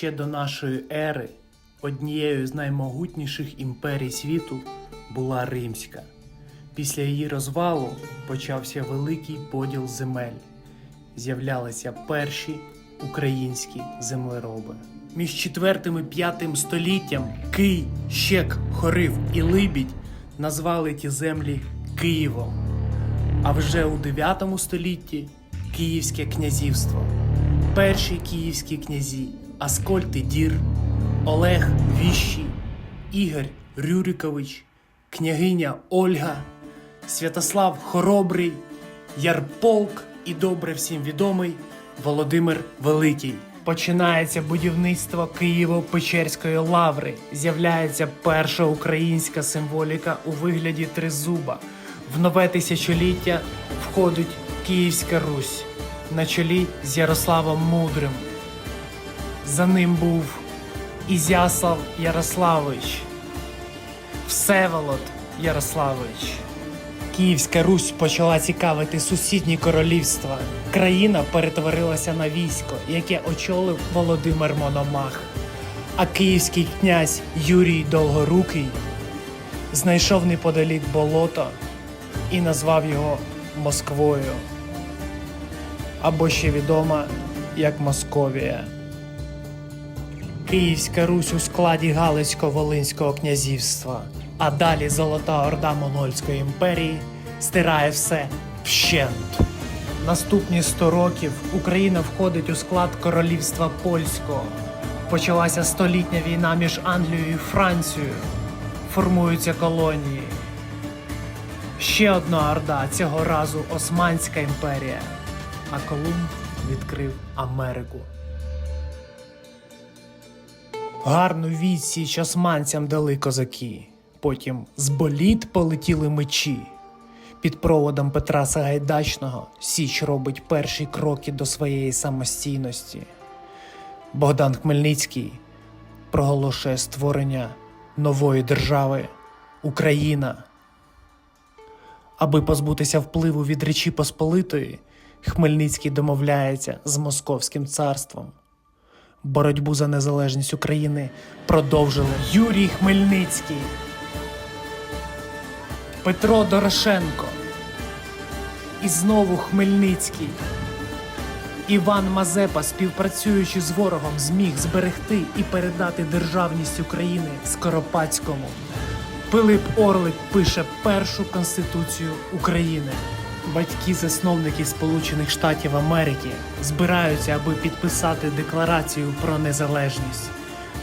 ще до нашої ери однією з наймогутніших імперій світу була Римська. Після її розвалу почався великий поділ земель. З'являлися перші українські землероби. Між 4 і 5 століттям Кий, Щек, Хорив і Либідь назвали ті землі Києвом. А вже у 9 столітті Київське князівство. Перші київські князі Аскольд Дір, Олег Віщий, Ігор Рюрикович, княгиня Ольга, Святослав Хоробрий, Ярполк і добре всім відомий Володимир Великий. Починається будівництво Києво-Печерської лаври. З'являється перша українська символіка у вигляді тризуба. В нове тисячоліття входить Київська Русь на чолі з Ярославом Мудрим. За ним був Ізяслав Ярославович, Всеволод Ярославович. Київська Русь почала цікавити сусідні королівства. Країна перетворилася на військо, яке очолив Володимир Мономах. А київський князь Юрій Долгорукий знайшов неподалік болото і назвав його Москвою, або ще відома як Московія. Київська Русь у складі Галицько-Волинського князівства, а далі Золота Орда Монгольської імперії стирає все вщент. Наступні 100 років Україна входить у склад королівства польського. Почалася столітня війна між Англією і Францією. Формуються колонії. Ще одна орда цього разу Османська імперія. А Колумб відкрив Америку. Гарну відсіч османцям дали козаки. Потім з боліт полетіли мечі. Під проводом Петра Сагайдачного Січ робить перші кроки до своєї самостійності. Богдан Хмельницький проголошує створення нової держави Україна. Аби позбутися впливу від Речі Посполитої, Хмельницький домовляється з Московським царством. Боротьбу за незалежність України продовжили Юрій Хмельницький, Петро Дорошенко і знову Хмельницький. Іван Мазепа, співпрацюючи з ворогом, зміг зберегти і передати державність України Скоропадському. Пилип Орлик пише першу конституцію України. Батьки-засновники Сполучених Штатів Америки збираються, аби підписати декларацію про незалежність.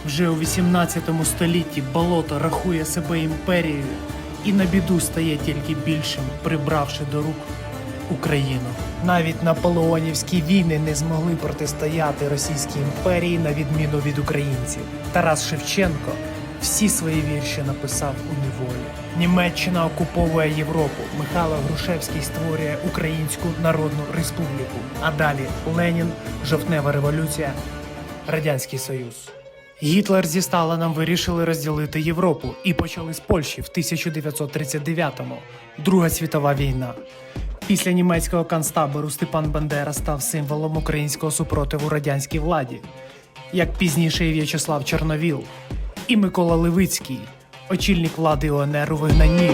Вже у 18 столітті болото рахує себе імперією і на біду стає тільки більшим, прибравши до рук Україну. Навіть наполеонівські війни не змогли протистояти Російській імперії на відміну від українців. Тарас Шевченко всі свої вірші написав у неволі. Німеччина окуповує Європу. Михайло Грушевський створює Українську Народну Республіку. А далі Ленін, жовтнева революція, Радянський Союз. Гітлер зі Сталином вирішили розділити Європу і почали з Польщі в 1939-му. Друга світова війна. Після німецького концтабору Степан Бандера став символом українського супротиву радянській владі, як пізніше і В'ячеслав Чорновіл і Микола Левицький, очільник влади ОНР у вигнанні.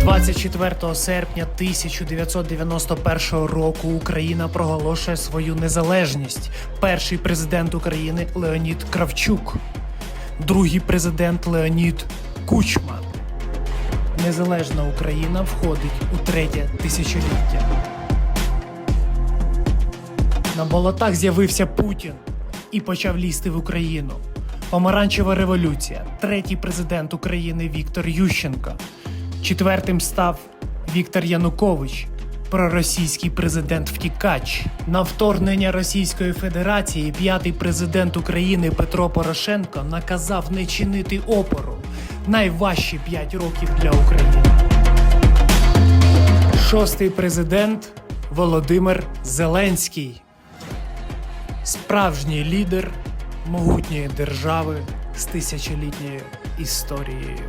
24 серпня 1991 року Україна проголошує свою незалежність. Перший президент України Леонід Кравчук, другий президент Леонід Кучма. Незалежна Україна входить у третє тисячоліття. На болотах з'явився Путін і почав лізти в Україну. Помаранчева революція. Третій президент України Віктор Ющенко. Четвертим став Віктор Янукович, проросійський президент втікач. На вторгнення Російської Федерації п'ятий президент України Петро Порошенко наказав не чинити опору. Найважчі п'ять років для України. Шостий президент Володимир Зеленський. Справжній лідер могутньої держави з тисячолітньою історією.